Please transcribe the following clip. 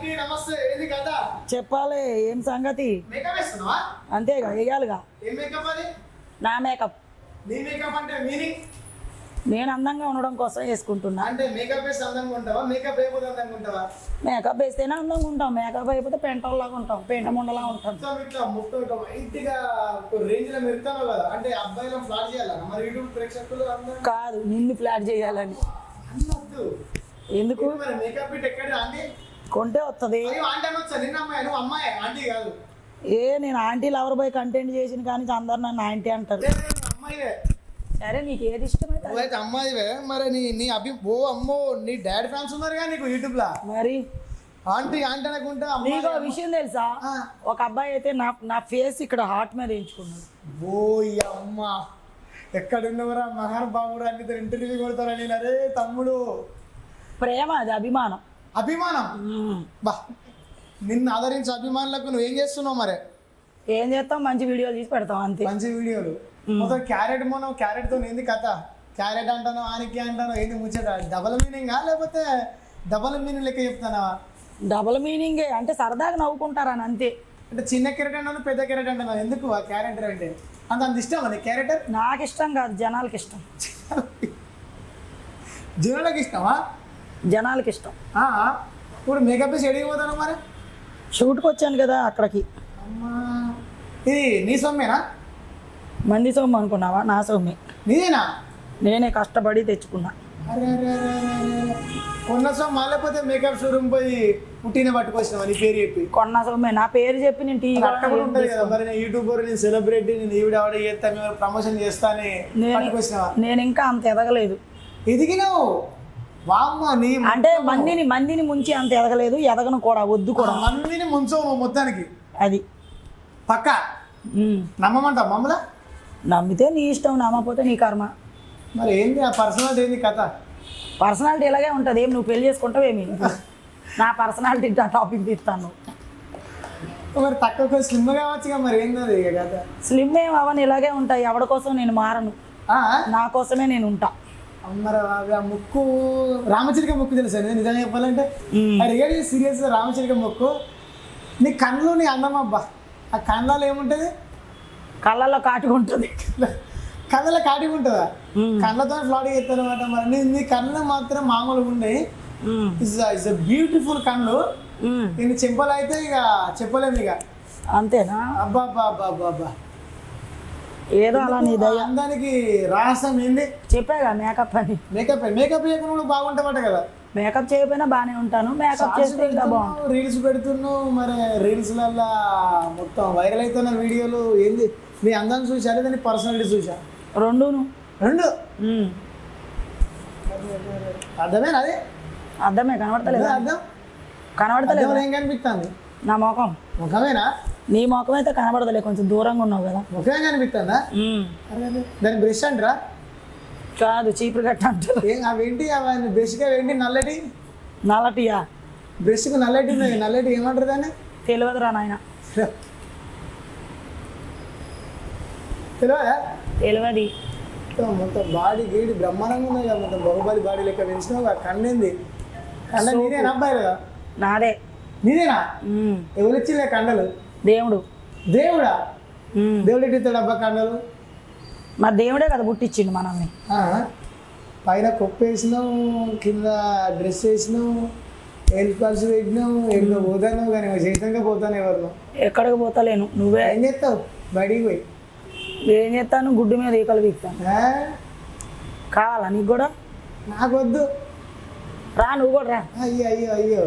అందరికీ నమస్తే. ఏంది కదా చెప్పాలి ఏం సంగతి? మేకప్ వేస్తున్నావా? అంతేగా వేయాలిగా. ఏం మేకప్ అది? నా మేకప్ నీ మేకప్ అంటే నేను అందంగా ఉండడం కోసం వేసుకుంటున్నా. అంటే మేకప్ వేసి అందంగా ఉంటావా? మేకప్ వేయకపోతే అందంగా ఉంటావా? మేకప్ వేస్తేనే అందంగా ఉంటాం. మేకప్ అయిపోతే పెంటల్లాగా ఉంటాం. పెంట ముండలా ఉంటాం. ఇట్లా ఇట్లా వైట్గా ఒక రేంజ్లో కదా? అంటే అబ్బాయిలను ఫ్లాట్ మరి యూట్యూబ్ ప్రేక్షకులు అందరూ? కాదు నిన్ను ఫ్లాట్ చేయాలని. అన్నొద్దు ఎందుకు? మరి? మేకప్ ఇట్ ఎక్కడ కొంటే వస్తుంది ఏ నేను ఆంటీ లవర్ బాయ్ కంటెంట్ చేసిన కానీ అందరు నన్ను ఆంటీ అంటారు. సరే నీకు ఏది ఇష్టమైతే అమ్మాయివే. మరి నీ నీ అభి ఓ అమ్మో నీ డాడీ ఫ్యాన్స్ ఉన్నారుగా నీకు యూట్యూబ్ లా మరి? ఆంటీ ఆంటీ అనుకుంటా నీకు విషయం తెలుసా. ఒక అబ్బాయి అయితే నా నా ఫేస్ ఇక్కడ హార్ట్ మీద వేయించుకున్నాడు. ఓ అమ్మ. ఎక్కడున్నవరా? మహానుభావుడు అన్ని ఇంటర్వ్యూ కొడతారా నేను అరే తమ్ముడు. ప్రేమ అది అభిమానం. అభిమానం. బా నిన్ను ఆదరించే అభిమానులకు నువ్వు ఏం చేస్తున్నావు మరి? ఏం చేస్తాం? మంచి వీడియోలు తీసి పెడతాం అంతే. మంచి వీడియోలు. మొత్తం క్యారెట్ మనం క్యారెట్తో ఏంది కథ? క్యారెట్ అంటాను ఆనికి అంటాను ఏంది ముచ్చట? డబల్ మీనింగ్ లేకపోతే డబల్ మీనింగ్ లెక్క చెప్తానా? డబుల్ మీనింగే. అంటే సరదాగా నవ్వుకుంటారని అంతే. అంటే చిన్న క్యారెట్ అంటాను పెద్ద క్యారెట్ అంటాను ఎందుకు ఆ క్యారెక్టర్ అంటే? అంత అంత ఇష్టం అది క్యారెక్టర్ నాకు ఇష్టం కాదు జనాలకి ఇష్టం జనాలకు ఇష్టమా? జనాలకి ఇష్టం ఇప్పుడు మేకప్ వేసి ఎడిగి పోతాను మరి? షూట్కి వచ్చాను కదా అక్కడికి. అమ్మా. ఇది నీ సొమ్మేనా? మంది సొమ్ము అనుకున్నావా? నా సొమ్మి. నీదేనా? నేనే కష్టపడి తెచ్చుకున్నా. అరే అరే అరే అరే అరే. కొన్న సొమ్మ లేకపోతే మేకప్ షోరూమ్ పోయి పుట్టిన పట్టుకొచ్చినావా? నీ పేరు చెప్పి. కొన్న సొమ్మే. నా పేరు చెప్పి నేను టీ అట్ట కూడా ఉంటుంది కదా మరి. నేను యూట్యూబర్ నేను సెలబ్రిటీ నేను ఈవిడ ఆవిడ చేస్తా మేము ప్రమోషన్ చేస్తా అని నేను పట్టుకొచ్చినావా? నేను ఇంకా అంత ఎదగలేదు. ఎదిగినావు? అంటే మందిని మందిని ముంచి అంత ఎదగలేదు ఎదగను కూడా వద్దు కూడా. మందిని ముంచవు మొత్తానికి. అది. పక్క. నమ్మమంటావు మమ్మల్ని? నమ్మితే నీ ఇష్టం నమ్మకపోతే నీ కర్మ. మరి ఏంది ఆ పర్సనాలిటీ ఏంది కథ? పర్సనాలిటీ ఇలాగే ఉంటుంది ఏం నువ్వు పెళ్ళి చేసుకుంటావేమి నా పర్సనాలిటీ టాపిక్ తీస్తాను. మరి తక్కువ స్లిమ్ కావచ్చుగా మరి ఏంది స్లిమ్ ఏం అవన్నీ ఇలాగే ఉంటాయి ఎవరి కోసం నేను మారను. ఆ? నా కోసమే నేను ఉంటా. మరి అవి ఆ ముక్కు రామచిలిక ముక్కు తెలుసా నిజంగా చెప్పాలంటే. రియల్ సీరియస్ రామచిలిక ముక్కు. నీ కళ్ళు నీ అందం అబ్బా. ఆ కళ్ళలో ఏముంటుంది? కళ్ళల్లో కాటుకుంటుంది కళ్ళలో కాటిగా ఉంటుందా? మ్మ్. కళ్ళతో ఫ్లాట్ చేస్తారు అనమాట మరి. నీ నీ కళ్ళు మాత్రం మామూలుగా ఉమ్. ఇస్ ఇస్ బ్యూటిఫుల్ కళ్ళు. నేను చెంపలు అయితే ఇక చెప్పలేము ఇక. అంతేనా? అబ్బా అబ్బా అబ్బా అబ్బా అబ్బా. ఏదో అలా నీ దయ అందానికి రహస్యం ఏంది? చెప్పాగా మేకప్ అని. మేకప్ మేకప్ చేయకుండా కూడా బాగుంటామట కదా. మేకప్ చేయకపోయినా బాగానే ఉంటాను. మేకప్ చేస్తే ఇంకా బాగుంటుంది. రీల్స్ పెడుతున్నావు మరి రీల్స్లల్లా మొత్తం వైరల్ అవుతున్న వీడియోలు ఏంది? నీ అందం చూసా లేదా నీ పర్సనాలిటీ చూసా? రెండును. రెండు? ఉమ్. అర్థమేనా అది? అర్థమే కనబడతలేదు? అర్థం? కనబడతలేదు? ఏం కనిపిస్తుంది? నా ముఖం. ముఖమేనా? నీ ముఖం అయితే కనబడతలే కొంచెం దూరంగా ఉన్నావు కదా. ముఖమే కనిపిస్తుందా. దాని బ్రష్ అంటారా? కాదు చీపురు కట్ట అంటారు. అవేంటి అవన్నీ బ్రష్గా ఏంటి నల్లటి? నల్లటియా? బ్రష్కి నల్లటి ఉన్నాయి నల్లటి ఏమంటారు దాన్ని? తెలియదురా నాయన. తెలియదా తెలియదు మొత్తం బాడీ గీడి బ్రహ్మాండంగా ఉన్నాయి కదా మొత్తం బాహుబలి బాడీ లెక్క పెంచినావు కండింది కండ నీదేనా అబ్బాయి కదా నాదే. నీదేనా? ఉమ్. ఎవరు ఇచ్చిలే కండలు? దేవుడు. దేవుడా. దేవుడు ఎట్టిస్తాడు అబ్బా కండలు మరి దేవుడే కదా పుట్టించిండు మనల్ని. పైన కొప్పు వేసినావు కింద డ్రెస్ వేసినావు హెల్త్ పల్స్ పెట్టినావు ఎన్నో పోతాను కానీ చేసినాక పోతాను ఎవరు ఎక్కడికి పోతలేను నువ్వే. ఏం చేస్తావు? బయటికి పోయి. ఏం చేస్తాను? గుడ్డు మీద ఈకలు వీక్తాను ఆ? కావాలా నీకు కూడా? నాకు వద్దు రా నువ్వు కూడా రా. అయ్యో అయ్యో అయ్యో.